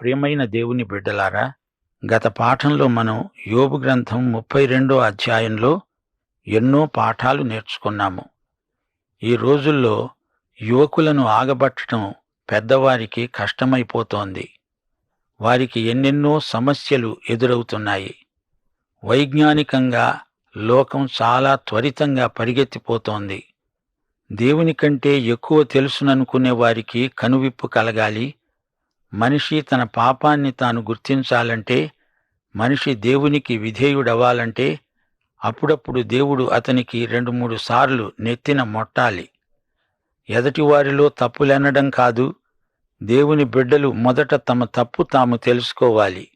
ప్రియమైన దేవుని బిడ్డలారా గత పాఠంలో మనం యోబు గ్రంథం ముప్పై రెండో అధ్యాయంలో ఎన్నో పాఠాలు నేర్చుకున్నాము. ఈ రోజుల్లో యువకులను ఆగబట్టడం పెద్దవారికి కష్టమైపోతోంది. వారికి ఎన్నెన్నో సమస్యలు ఎదురవుతున్నాయి. వైజ్ఞానికంగా లోకం చాలా త్వరితంగా పరిగెత్తిపోతోంది. దేవుని కంటే ఎక్కువ తెలుసుననుకునే వారికి కనువిప్పు కలగాలి మనిషి తన పాపాన్ని తాను గుర్తించాలంటే మనిషి దేవునికి విధేయుడవ్వాలంటే అప్పుడప్పుడు దేవుడు అతనికి రెండు మూడు సార్లు నెత్తిన మొట్టాలి. ఎదటివారిలో తప్పులెనడం కాదు దేవుని బిడ్డలు మొదట తమ తప్పు తాము తెలుసుకోవాలి.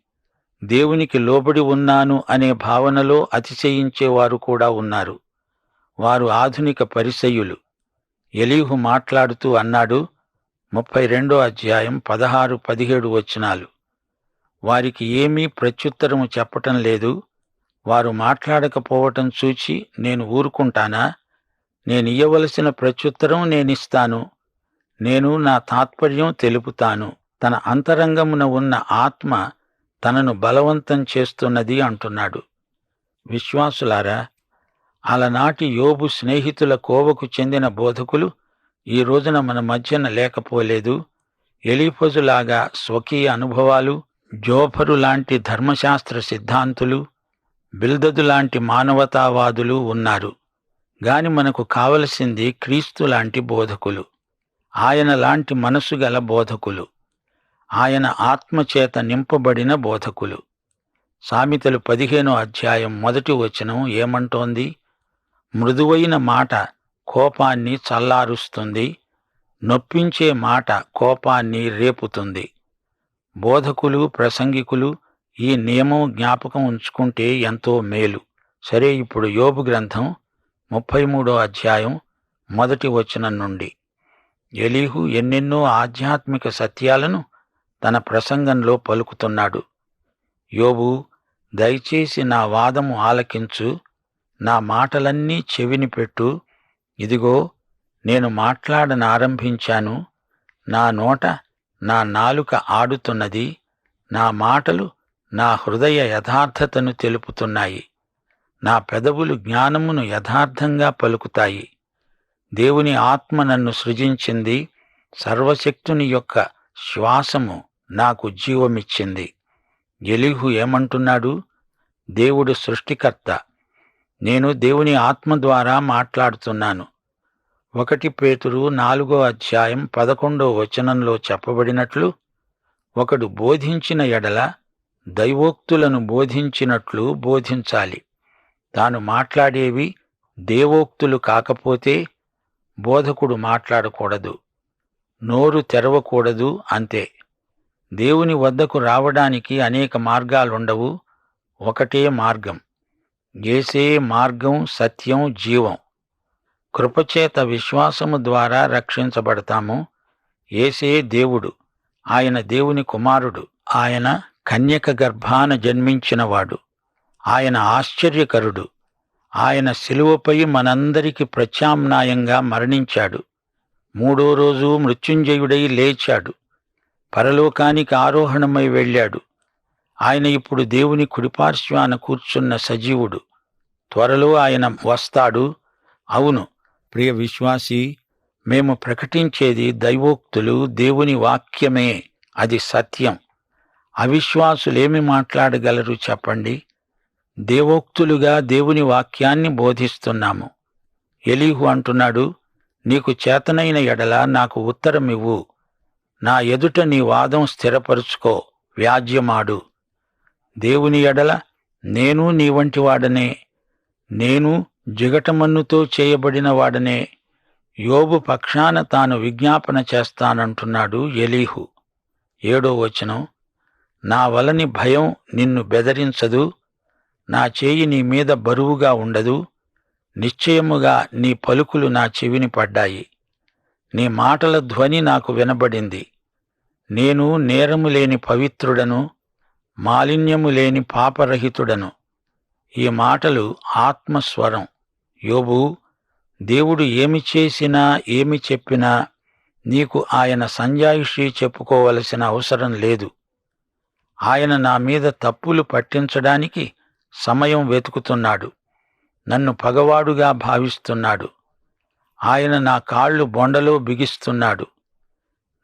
దేవునికి లోబడి ఉన్నాను అనే భావనలో అతిశయించేవారు కూడా ఉన్నారు. వారు ఆధునిక పరిసయ్యులు. ఎలీహు మాట్లాడుతూ అన్నాడు ముప్పై రెండో అధ్యాయం పదహారు పదిహేడు వచనాలు. వారికి ఏమీ ప్రత్యుత్తరము చెప్పటం లేదు. వారు మాట్లాడకపోవటం చూచి నేను ఊరుకుంటానా? నేను ఇయ్యవలసిన ప్రత్యుత్తరం నేనిస్తాను. నేను నా తాత్పర్యం తెలుపుతాను. తన అంతరంగమున ఉన్న ఆత్మ తనను బలవంతం చేస్తున్నది అంటున్నాడు. విశ్వాసులారా అలనాటి యోబు స్నేహితుల కోవకు చెందిన బోధకులు ఈ రోజున మన మధ్యన లేకపోలేదు. ఎలీఫజులాగా స్వకీయ అనుభవాలు జోఫరు లాంటి ధర్మశాస్త్ర సిద్ధాంతులు బిల్దదు లాంటి మానవతావాదులు ఉన్నారు. గాని మనకు కావలసింది క్రీస్తు లాంటి బోధకులు. ఆయన లాంటి మనసు గల బోధకులు. ఆయన ఆత్మచేత నింపబడిన బోధకులు. సామెతలు పదిహేనో అధ్యాయం మొదటి వచనం ఏమంటోంది? మృదువైన మాట కోపాన్ని చల్లారుస్తుంది. నొప్పించే మాట కోపాన్ని రేపుతుంది. బోధకులు ప్రసంగికులు ఈ నియమం జ్ఞాపకం ఉంచుకుంటే ఎంతో మేలు. సరే ఇప్పుడు యోబు గ్రంథం ముప్పై మూడో అధ్యాయం మొదటి వచనం నుండి. ఎలీహు ఎన్నెన్నో ఆధ్యాత్మిక సత్యాలను తన ప్రసంగంలో పలుకుతున్నాడు. యోబు దయచేసి నా వాదము ఆలకించు నా మాటలన్నీ చెవిని పెట్టు ఇదిగో నేను మాట్లాడనారంభించాను. నా నోట నా నాలుక ఆడుతున్నది. నా మాటలు నా హృదయ యథార్థతను తెలుపుతున్నాయి. నా పెదవులు జ్ఞానమును యథార్థంగా పలుకుతాయి. దేవుని ఆత్మ నన్ను సృజించింది. సర్వశక్తుని యొక్క శ్వాసము నాకు జీవమిచ్చింది. ఎలిహు ఏమంటున్నాడు? దేవుడు సృష్టికర్త. నేను దేవుని ఆత్మ ద్వారా మాట్లాడుతున్నాను. ఒకటి పేతురు నాలుగో అధ్యాయం పదకొండో వచనంలో చెప్పబడినట్లు ఒకడు బోధించిన ఎడల దైవోక్తులను బోధించినట్లు బోధించాలి. తాను మాట్లాడేవి దేవోక్తులు కాకపోతే బోధకుడు మాట్లాడకూడదు. నోరు తెరవకూడదు అంతే. దేవుని వద్దకు రావడానికి అనేక మార్గాలుండవు ఒకటే మార్గం. ఏసే మార్గం సత్యం జీవం. కృపచేత విశ్వాసము ద్వారా రక్షించబడతాము. ఏసే దేవుడు ఆయన దేవుని కుమారుడు ఆయన కన్యక గర్భాన జన్మించినవాడు ఆయన ఆశ్చర్యకరుడు ఆయన శిలువపై మనందరికి ప్రత్యామ్నాయంగా మరణించాడు. మూడో రోజు మృత్యుంజయుడై లేచాడు. పరలోకానికి ఆరోహణమై వెళ్ళాడు. ఆయన ఇప్పుడు దేవుని కుడిపార్శ్వాన కూర్చున్న సజీవుడు. త్వరలో ఆయన వస్తాడు. అవును ప్రియ విశ్వాసి మేము ప్రకటించేది దైవోక్తులు దేవుని వాక్యమే అది సత్యం. అవిశ్వాసులేమి మాట్లాడగలరు చెప్పండి? దేవోక్తులుగా దేవుని వాక్యాన్ని బోధిస్తున్నాము. ఎలీహు అంటున్నాడు నీకు చేతనైన ఎడల నాకు ఉత్తరమివ్వు. నా ఎదుట నీ వాదం స్థిరపరుచుకో వ్యాజ్యమాడు. దేవుని ఎడల నేను నీ వంటి వాడనే. నేను జిగటమన్నుతో చేయబడిన వాడనే. యోబు పక్షాన తాను విజ్ఞాపన చేస్తానంటున్నాడు ఎలీహు. ఏడో వచనం. నా వలని భయం నిన్ను బెదరించదు. నా చేయి నీ మీద బరువుగా ఉండదు. నిశ్చయముగా నీ పలుకులు నా చెవిని పడ్డాయి. నీ మాటల ధ్వని నాకు వినబడింది. నేను నేరము లేని పవిత్రుడను మాలిన్యము లేని పాపరహితుడను. ఈ మాటలు ఆత్మస్వరం. యోబు దేవుడు ఏమి చేసినా ఏమి చెప్పినా నీకు ఆయన సంజాయిషి చెప్పుకోవలసిన అవసరం లేదు. ఆయన నా మీద తప్పులు పట్టించడానికి సమయం వెతుకుతున్నాడు. నన్ను పగవాడుగా భావిస్తున్నాడు. ఆయన నా కాళ్ళు బొండలో బిగిస్తున్నాడు.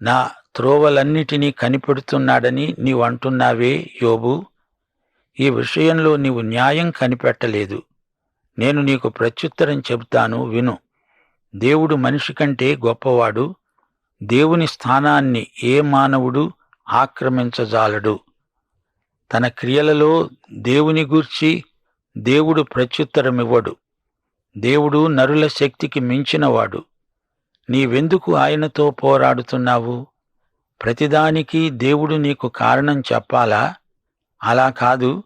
నా త్రోవలన్నిటినీ కనిపెడుతున్నాడని నీవు అంటున్నావే యోబు? ఈ విషయంలో నీవు న్యాయం కనిపెట్టలేదు. నేను నీకు ప్రత్యుత్తరం చెబుతాను విను. దేవుడు మనిషి కంటే గొప్పవాడు. దేవుని స్థానాన్ని ఏ మానవుడు ఆక్రమించజాలడు. తన క్రియలలో దేవుని గూర్చి దేవుడు ప్రత్యుత్తరమివ్వడు. దేవుడు నరుల శక్తికి మించినవాడు. నీవెందుకు ఆయనతో పోరాడుతున్నావు? ప్రతిదానికి దేవుడు నీకు కారణం చెప్పాలా? అలా కాదు.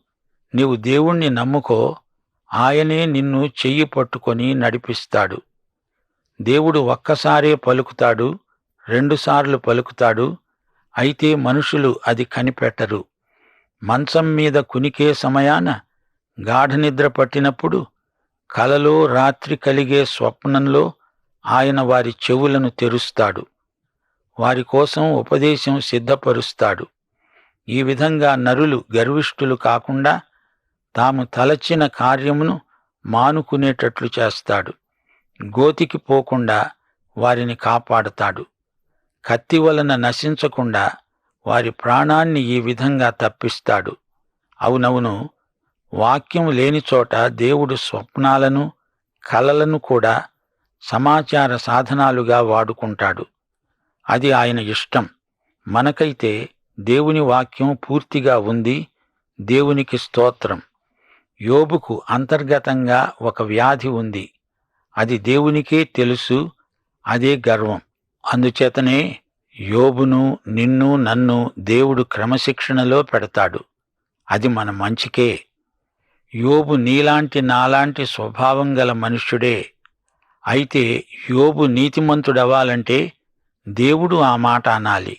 నీవు దేవుణ్ణి నమ్ముకో. ఆయనే నిన్ను చెయ్యి పట్టుకొని నడిపిస్తాడు. దేవుడు ఒక్కసారే పలుకుతాడు. రెండుసార్లు పలుకుతాడు. అయితే మనుషులు అది కనిపెట్టరు. మంచం మీద కునికే సమయాన గాఢనిద్ర పట్టినప్పుడు కలలో రాత్రి కలిగే స్వప్నంలో ఆయన వారి చెవులను తెరుస్తాడు. వారి కోసం ఉపదేశం సిద్ధపరుస్తాడు. ఈ విధంగా నరులు గర్విష్ఠులు కాకుండా తాము తలచిన కార్యమును మానుకునేటట్లు చేస్తాడు. గోతికి పోకుండా వారిని కాపాడతాడు. కత్తి వలన నశించకుండా వారి ప్రాణాన్ని ఈ విధంగా తప్పిస్తాడు. అవునవును వాక్యం లేని చోట దేవుడు స్వప్నాలను కలలను కూడా సమాచార సాధనాలుగా వాడుకుంటాడు. అది ఆయన ఇష్టం. మనకైతే దేవుని వాక్యం పూర్తిగా ఉంది. దేవునికి స్తోత్రం. యోబుకు అంతర్గతంగా ఒక వ్యాధి ఉంది. అది దేవునికే తెలుసు. అదే గర్వం. అందుచేతనే యోబును నిన్ను నన్ను దేవుడు క్రమశిక్షణలో పెడతాడు. అది మన మంచికే. యోబు నీలాంటి నాలాంటి స్వభావం గల మనుష్యుడే. అయితే యోబు నీతిమంతుడవ్వాలంటే దేవుడు ఆ మాట అనాలి.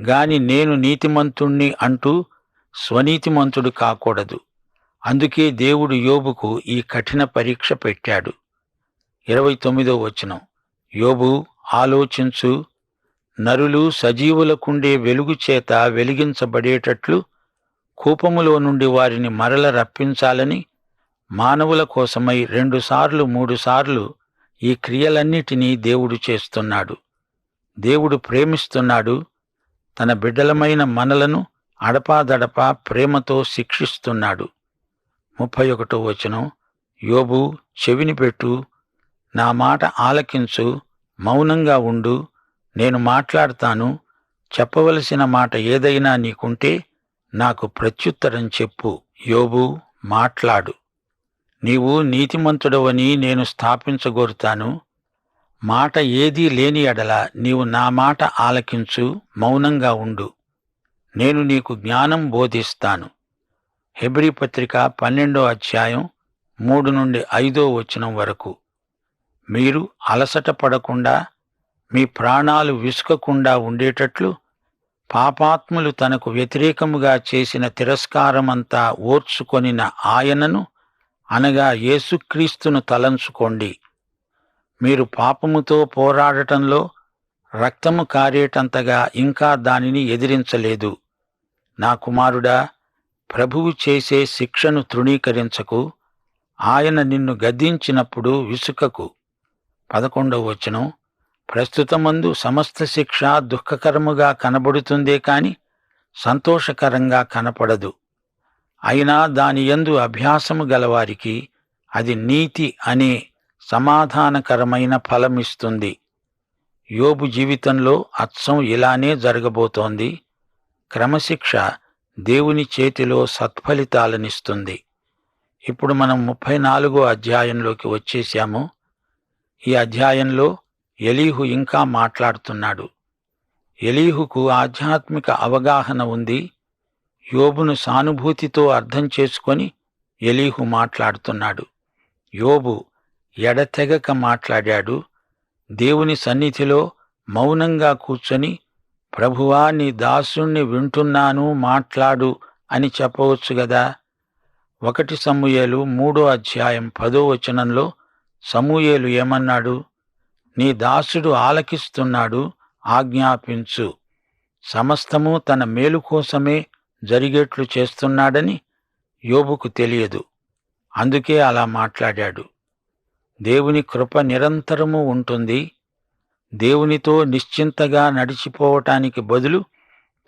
గాని నేను నీతిమంతుణ్ణి అంటూ స్వనీతిమంతుడు కాకూడదు. అందుకే దేవుడు యోబుకు ఈ కఠిన పరీక్ష పెట్టాడు. ఇరవై తొమ్మిదో వచనం. యోబు ఆలోచించు నరులు సజీవులకుండే వెలుగు చేత వెలిగించబడేటట్లు కూపములో నుండి వారిని మరల రప్పించాలని మానవుల కోసమై రెండుసార్లు మూడుసార్లు ఈ క్రియలన్నిటినీ దేవుడు చేస్తున్నాడు. దేవుడు ప్రేమిస్తున్నాడు. తన బిడ్డలమైన మనలను అడపాదడపా ప్రేమతో శిక్షిస్తున్నాడు. ముప్పై ఒకటో వచనం. యోబు చెవిని పెట్టు. నా మాట ఆలకించు. మౌనంగా ఉండు. నేను మాట్లాడతాను. చెప్పవలసిన మాట ఏదైనా నీకుంటే నాకు ప్రత్యుత్తరం చెప్పు. యోబు మాట్లాడు. నీవు నీతిమంతుడవని నేను స్థాపించగోరుతాను. మాట ఏదీ లేని ఎడల నీవు నా మాట ఆలకించు మౌనంగా ఉండు. నేను నీకు జ్ఞానం బోధిస్తాను. హెబ్రి పత్రిక పన్నెండో అధ్యాయం మూడు నుండి ఐదో వచనం వరకు. మీరు అలసట పడకుండా మీ ప్రాణాలు విసుకకుండా ఉండేటట్లు పాపాత్ములు తనకు వ్యతిరేకముగా చేసిన తిరస్కారమంతా ఓర్చుకొనిన ఆయనను అనగా యేసుక్రీస్తును తలంచుకోండి. మీరు పాపముతో పోరాడటంలో రక్తము కారేటంతగా ఇంకా దానిని ఎదిరించలేదు. నా కుమారుడా ప్రభువు చేసే శిక్షను తృణీకరించకు. ఆయన నిన్ను గద్దించినప్పుడు విసుకకు. పదకొండవ వచనం. ప్రస్తుతమందు సమస్త శిక్ష దుఃఖకరముగా కనబడుతుందే కాని సంతోషకరంగా కనపడదు. అయినా దాని యందు అభ్యాసము గలవారికి అది నీతి అనే సమాధానకరమైన ఫలమిస్తుంది. యోబు జీవితంలో అచ్చం ఇలానే జరగబోతోంది. క్రమశిక్ష దేవుని చేతిలో సత్ఫలితాలనిస్తుంది. ఇప్పుడు మనం ముప్పై నాలుగో అధ్యాయంలోకి వచ్చేశాము ఈ అధ్యాయంలో ఎలీహు ఇంకా మాట్లాడుతున్నాడు. ఎలీహుకు ఆధ్యాత్మిక అవగాహన ఉంది. యోబును సానుభూతితో అర్థం చేసుకొని ఎలీహు మాట్లాడుతున్నాడు. యోబు ఎడతెగక మాట్లాడాడు. దేవుని సన్నిధిలో మౌనంగా కూర్చొని ప్రభువా నీ దాసుణ్ణి వింటున్నాను మాట్లాడు అని చెప్పవచ్చు గదా. ఒకటి సమూయేలు మూడో అధ్యాయం పదో వచనంలో సమూయేలు ఏమన్నాడు? నీ దాసుడు ఆలకిస్తున్నాడు ఆజ్ఞాపించు. సమస్తము తన మేలు కోసమే జరిగేట్లు చేస్తున్నాడని యోబుకు తెలియదు. అందుకే అలా మాట్లాడాడు. దేవుని కృప నిరంతరము ఉంటుంది. దేవునితో నిశ్చింతగా నడిచిపోవటానికి బదులు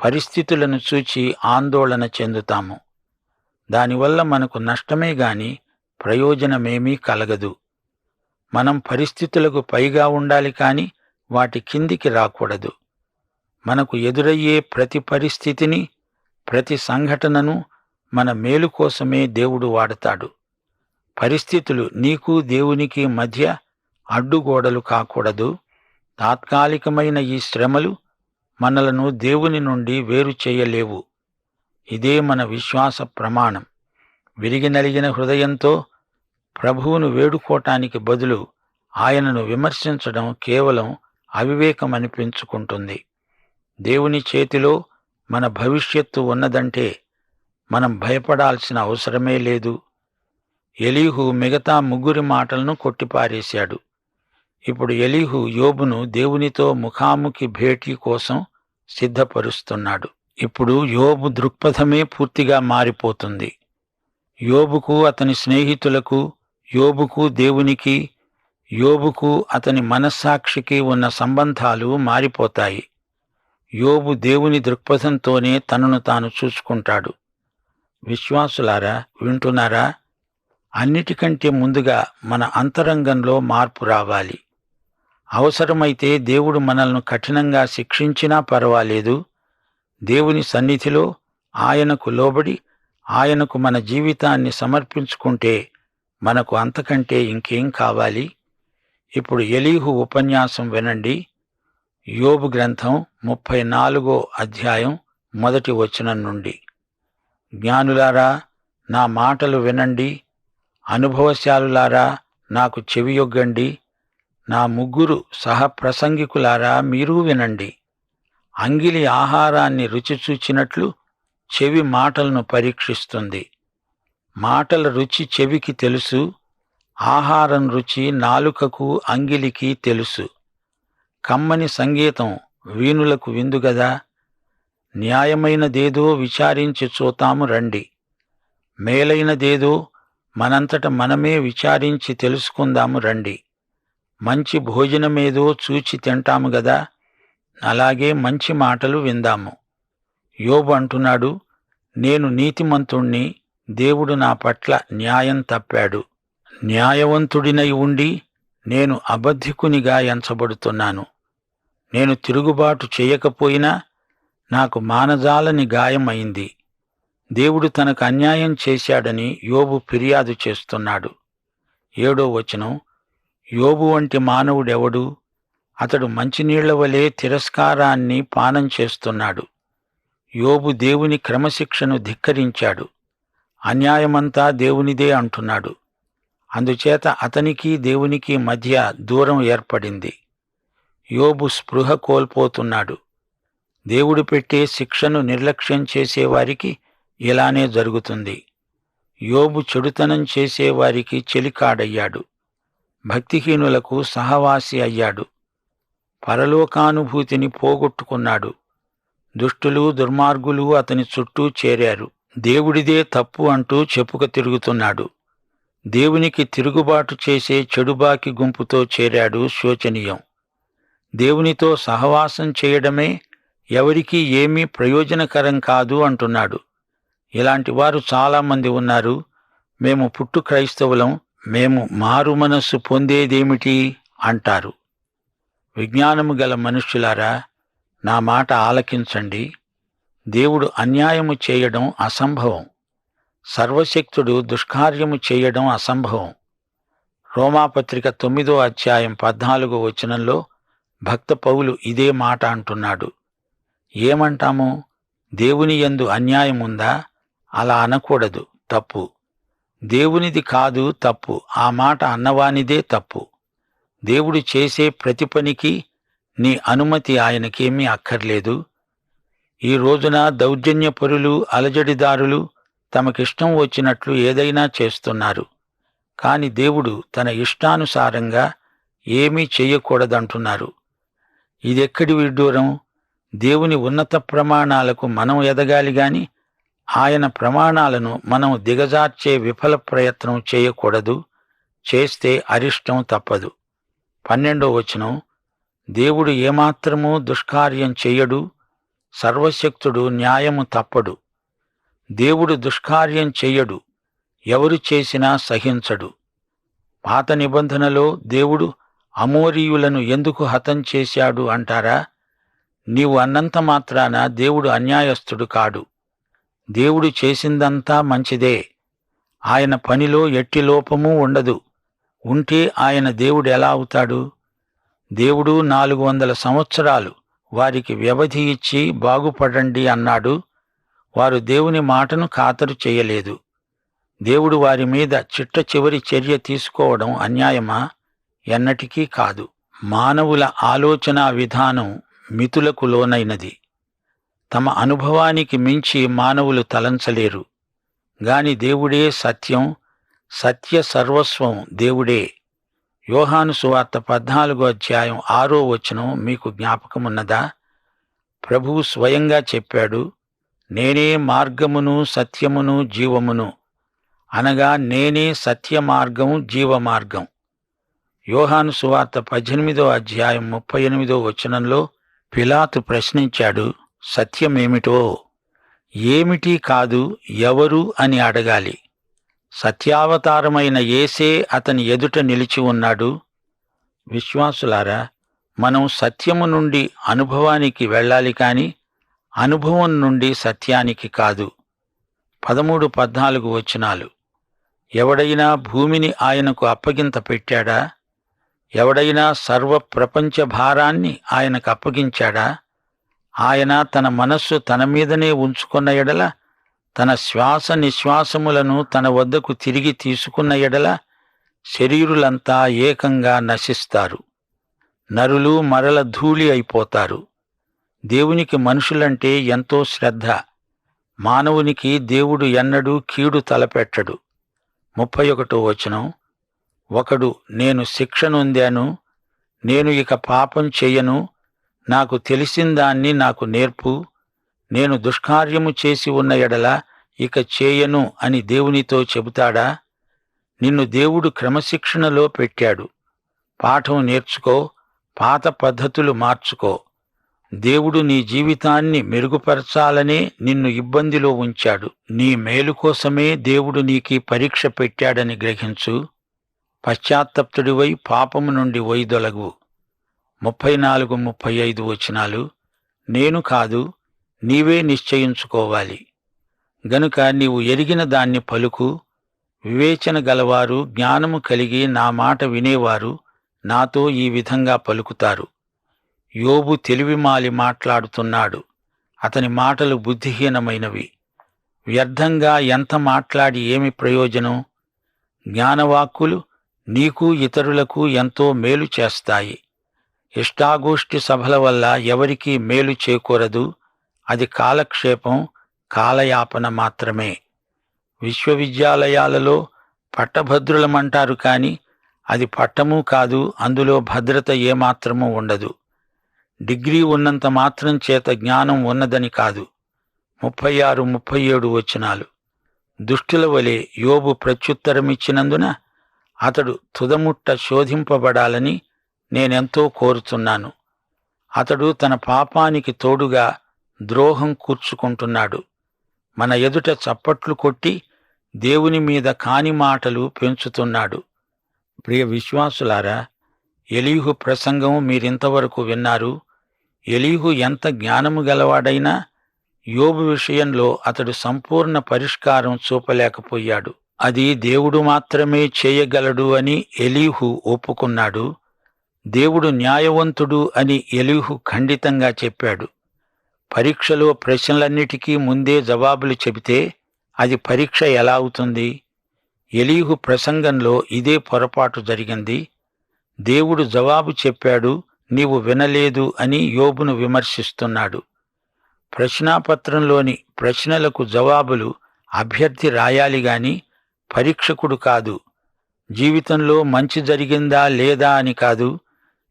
పరిస్థితులను చూచి ఆందోళన చెందుతాము. దానివల్ల మనకు నష్టమే గాని ప్రయోజనమేమీ కలగదు. మనం పరిస్థితులకు పైగా ఉండాలి కాని వాటి కిందికి రాకూడదు. మనకు ఎదురయ్యే ప్రతి పరిస్థితిని ప్రతి సంఘటనను మన మేలు కోసమే దేవుడు వాడతాడు. పరిస్థితులు నీకు దేవునికి మధ్య అడ్డుగోడలు కాకూడదు. తాత్కాలికమైన ఈ శ్రమలు మనలను దేవుని నుండి వేరు చేయలేవు. ఇదే మన విశ్వాస ప్రమాణం. విరిగి నలిగిన హృదయంతో ప్రభువును వేడుకోటానికి బదులు ఆయనను విమర్శించడం కేవలం అవివేకమనిపించుకుంటుంది. దేవుని చేతిలో మన భవిష్యత్తు ఉన్నదంటే మనం భయపడాల్సిన అవసరమే లేదు. ఎలీహు మిగతా ముగ్గురి మాటలను కొట్టిపారేశాడు. ఇప్పుడు ఎలీహు యోబును దేవునితో ముఖాముఖి భేటీ కోసం సిద్ధపరుస్తున్నాడు. ఇప్పుడు యోబు దృక్పథమే పూర్తిగా మారిపోతుంది. యోబుకు అతని స్నేహితులకు యోబుకు దేవునికి యోబుకు అతని మనస్సాక్షికి ఉన్న సంబంధాలు మారిపోతాయి. యోబు దేవుని దృక్పథంతోనే తనను తాను చూసుకుంటాడు. విశ్వాసులారా వింటున్నారా? అన్నిటికంటే ముందుగా మన అంతరంగంలో మార్పు రావాలి. అవసరమైతే దేవుడు మనల్ని కఠినంగా శిక్షించినా పర్వాలేదు. దేవుని సన్నిధిలో ఆయనకు లోబడి ఆయనకు మన జీవితాన్ని సమర్పించుకుంటే మనకు అంతకంటే ఇంకేం కావాలి? ఇప్పుడు ఎలీహు ఉపన్యాసం వినండి. యోబు గ్రంథం ముప్పై నాలుగో అధ్యాయం మొదటి వచనం నుండి. జ్ఞానులారా నా మాటలు వినండి. అనుభవశాలులారా నాకు చెవియొగ్గండి నా ముగ్గురు సహప్రసంగికులారా మీరూ వినండి. అంగిలి ఆహారాన్ని రుచి చూచినట్లు చెవి మాటలను పరీక్షిస్తుంది. మాటల రుచి చెవికి తెలుసు ఆహారం రుచి నాలుకకు అంగిలికి తెలుసు. కమ్మని సంగీతం వీణులకు విందుగదా న్యాయమైనదేదో విచారించి చూతాము రండి. మేలైనదేదో మనంతట మనమే విచారించి తెలుసుకుందాము రండి. మంచి భోజనమేదో చూచి తింటాము గదా? అలాగే మంచి మాటలు విందాము. యోబు అంటున్నాడు నేను నీతిమంతుణ్ణి దేవుడు నా పట్ల న్యాయం తప్పాడు. న్యాయవంతుడినై ఉండి నేను అబద్ధికునిగా ఎంచబడుతున్నాను. నేను తిరుగుబాటు చేయకపోయినా నాకు మానజాలని గాయమైంది. దేవుడు తనకు అన్యాయం చేశాడని యోబు ఫిర్యాదు చేస్తున్నాడు. ఏడో వచనం యోబు వంటి మానవుడెవడు? అతడు మంచినీళ్ళ వలె తిరస్కారాన్ని పానం చేస్తున్నాడు. యోబు దేవుని క్రమశిక్షను ధిక్కరించాడు. అన్యాయమంతా దేవునిదే అంటున్నాడు. అందుచేత అతనికి దేవునికి మధ్య దూరం ఏర్పడింది. యోబు స్పృహ కోల్పోతున్నాడు. దేవుడు పెట్టే శిక్షను నిర్లక్ష్యం చేసేవారికి ఇలానే జరుగుతుంది. యోబు చెడుతనం చేసేవారికి చెలికాడయ్యాడు. భక్తిహీనులకు సహవాసి అయ్యాడు. పరలోకానుభూతిని పోగొట్టుకున్నాడు. దుష్టులు దుర్మార్గులు అతని చుట్టూ చేరారు. దేవుడిదే తప్పు అంటూ చెప్పుక తిరుగుతున్నాడు. దేవునికి తిరుగుబాటు చేసే చెడుబాకి గుంపుతో చేరాడు శోచనీయం. దేవునితో సహవాసం చేయడమే ఎవరికీ ఏమీ ప్రయోజనకరం కాదు అంటున్నాడు. ఇలాంటి వారు చాలామంది ఉన్నారు. మేము పుట్టు క్రైస్తవులం మేము మారు మనస్సు పొందేదేమిటి? అంటారు. విజ్ఞానము గల మనుష్యులారా నా మాట ఆలకించండి. దేవుడు అన్యాయము చేయడం అసంభవం. సర్వశక్తుడు దుష్కార్యము చేయడం అసంభవం. రోమాపత్రిక తొమ్మిదో అధ్యాయం పద్నాలుగో వచనంలో భక్త పౌలు ఇదే మాట అంటున్నాడు. ఏమంటాము? దేవుని యందు అన్యాయం ఉందా అలా అనకూడదు. తప్పు. దేవునిది కాదు తప్పు. ఆ మాట అన్నవానిదే తప్పు. దేవుడు చేసే ప్రతి పనికి నీ అనుమతి ఆయనకేమీ అక్కర్లేదు. ఈ రోజున దౌర్జన్యపరులు అలజడిదారులు తమకిష్టం వచ్చినట్లు ఏదైనా చేస్తున్నారు. కాని దేవుడు తన ఇష్టానుసారంగా ఏమీ చెయ్యకూడదంటున్నారు. ఇదెక్కడి విడ్డూరం? దేవుని ఉన్నత ప్రమాణాలకు మనం ఎదగాలి గాని ఆయన ప్రమాణాలను మనం దిగజార్చే విఫల ప్రయత్నం చేయకూడదు చేస్తే అరిష్టం తప్పదు. పన్నెండో వచనం దేవుడు ఏమాత్రమూ దుష్కార్యం చెయ్యడు సర్వశక్తుడు న్యాయము తప్పడు. దేవుడు దుష్కార్యం చెయ్యడు ఎవరు చేసినా సహించడు. పాత నిబంధనలో దేవుడు అమోరీయులను ఎందుకు హతం చేశాడు అంటారా? నీవు అన్నంత మాత్రాన దేవుడు అన్యాయస్థుడు కాడు. దేవుడు చేసిందంతా మంచిదే. ఆయన పనిలో ఎట్టి లోపమూ ఉండదు. ఉంటే ఆయన దేవుడు ఎలా అవుతాడు? దేవుడు నాలుగు వందల సంవత్సరాలు వారికి వ్యవధి ఇచ్చి బాగుపడండి అన్నాడు. వారు దేవుని మాటను ఖాతరు చేయలేదు. దేవుడు వారి మీద చిట్ట చివరి చర్య తీసుకోవడం అన్యాయమా? ఎన్నటికీ కాదు. మానవుల ఆలోచనా విధానం మితులకు లోనైనది. తమ అనుభవానికి మించి మానవులు తలంచలేరు. గాని దేవుడే సత్యం సత్య సర్వస్వం దేవుడే. యోహాను సువార్త పద్నాలుగో అధ్యాయం ఆరో వచనం మీకు జ్ఞాపకమున్నదా? ప్రభువు స్వయంగా చెప్పాడు నేనే మార్గమును సత్యమును జీవమును. అనగా నేనే సత్య మార్గం జీవ మార్గం. యోహాను సువార్త పద్దెనిమిదో అధ్యాయం ముప్పై ఎనిమిదో వచనంలో పిలాతు ప్రశ్నించాడు సత్యమేమిటో? ఏమిటి కాదు ఎవరు అని అడగాలి. సత్యావతారమైన ఏసే అతని ఎదుట నిలిచి ఉన్నాడు. విశ్వాసులారా మనం సత్యము నుండి అనుభవానికి వెళ్ళాలి కాని అనుభవం నుండి సత్యానికి కాదు. పదమూడు పద్నాలుగు వచనాలు. ఎవడైనా భూమిని ఆయనకు అప్పగింత పెట్టాడా? ఎవడైనా సర్వ ప్రపంచ భారాన్ని ఆయనకు అప్పగించాడా? ఆయన తన మనస్సు తన మీదనే ఉంచుకున్న ఎడల తన శ్వాస నిశ్వాసములను తన వద్దకు తిరిగి తీసుకున్న ఎడల శరీరులంతా ఏకంగా నశిస్తారు. నరులు మరల ధూళి అయిపోతారు. దేవునికి మనుషులంటే ఎంతో శ్రద్ధ. మానవునికి దేవుడు ఎన్నడూ కీడు తలపెట్టడు. ముప్పై ఒకటో వచనం. ఒకడు నేను శిక్ష నొందాను. నేను ఇక పాపం చెయ్యను నాకు తెలిసిన దాన్ని నాకు నేర్పు. నేను దుష్కార్యము చేసి ఉన్న ఎడల ఇక చేయను అని దేవునితో చెబుతాడా? నిన్ను దేవుడు క్రమశిక్షణలో పెట్టాడు. పాఠం నేర్చుకో పాత పద్ధతులు మార్చుకో. దేవుడు నీ జీవితాన్ని మెరుగుపరచాలనే నిన్ను ఇబ్బందిలో ఉంచాడు. నీ మేలు కోసమే దేవుడు నీకీ పరీక్ష పెట్టాడని గ్రహించు. పశ్చాత్తప్తుడివై పాపము నుండి వైదొలగు ముప్పై నాలుగు ముప్పై ఐదు వచనాలు నేను కాదు నీవే నిశ్చయించుకోవాలి. గనుక నీవు ఎరిగిన దాన్ని పలుకు వివేచన గలవారు జ్ఞానము కలిగి నా మాట వినేవారు నాతో ఈ విధంగా పలుకుతారు. యోబు తెలివిమాలి మాట్లాడుతున్నాడు. అతని మాటలు బుద్ధిహీనమైనవి. వ్యర్థంగా ఎంత మాట్లాడి ఏమి ప్రయోజనం? జ్ఞానవాక్కులు నీకు ఇతరులకు ఎంతో మేలు చేస్తాయి. ఇష్టాగోష్ఠి సభల వల్ల ఎవరికీ మేలు చేకూరదు. అది కాలక్షేపం కాలయాపన మాత్రమే. విశ్వవిద్యాలయాలలో పట్టభద్రులమంటారు కాని అది పట్టము కాదు అందులో భద్రత ఏమాత్రమూ ఉండదు. డిగ్రీ ఉన్నంత మాత్రం చేత జ్ఞానం ఉన్నదని కాదు. ముప్పై ఆరు ముప్పై ఏడు వచనాలు. దుష్టుల వలె యోబు ప్రత్యుత్తరమిచ్చినందున అతడు తుదముట్ట శోధింపబడాలని నేనెంతో కోరుతున్నాను. అతడు తన పాపానికి తోడుగా ద్రోహం కూర్చుకుంటున్నాడు. మన ఎదుట చప్పట్లు కొట్టి దేవుని మీద కాని మాటలు పెంచుతున్నాడు. ప్రియ విశ్వాసులారా ఎలీహు ప్రసంగం మీరింతవరకు విన్నారు. ఎలీహు ఎంత జ్ఞానము గలవాడైనా యోబు విషయంలో అతడు సంపూర్ణ పరిష్కారం చూపలేకపోయాడు. అది దేవుడు మాత్రమే చేయగలడు అని ఎలీహు ఒప్పుకున్నాడు. దేవుడు న్యాయవంతుడు అని ఎలీహు ఖండితంగా చెప్పాడు. పరీక్షలో ప్రశ్నలన్నిటికీ ముందే జవాబులు చెబితే అది పరీక్ష ఎలా అవుతుంది? ఎలీహు ప్రసంగంలో ఇదే పొరపాటు జరిగింది. దేవుడు జవాబు చెప్పాడు నీవు వినలేదు అని యోబును విమర్శిస్తున్నాడు. ప్రశ్నాపత్రంలోని ప్రశ్నలకు జవాబులు అభ్యర్థి రాయాలి గాని పరీక్షకుడు కాదు. జీవితంలో మంచి జరిగిందా లేదా అని కాదు.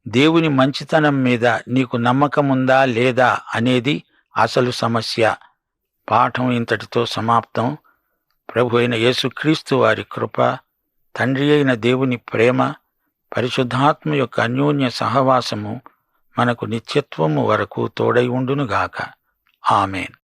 దేవుని మంచితనం మీద నీకు నమ్మకముందా లేదా అనేది అసలు సమస్య. పాఠం ఇంతటితో సమాప్తం. ప్రభు అయిన యేసుక్రీస్తు వారి కృప తండ్రి అయిన దేవుని ప్రేమ పరిశుద్ధాత్మ యొక్క అన్యోన్య సహవాసము మనకు నిత్యత్వము వరకు తోడై ఉండునుగాక. ఆమెన్.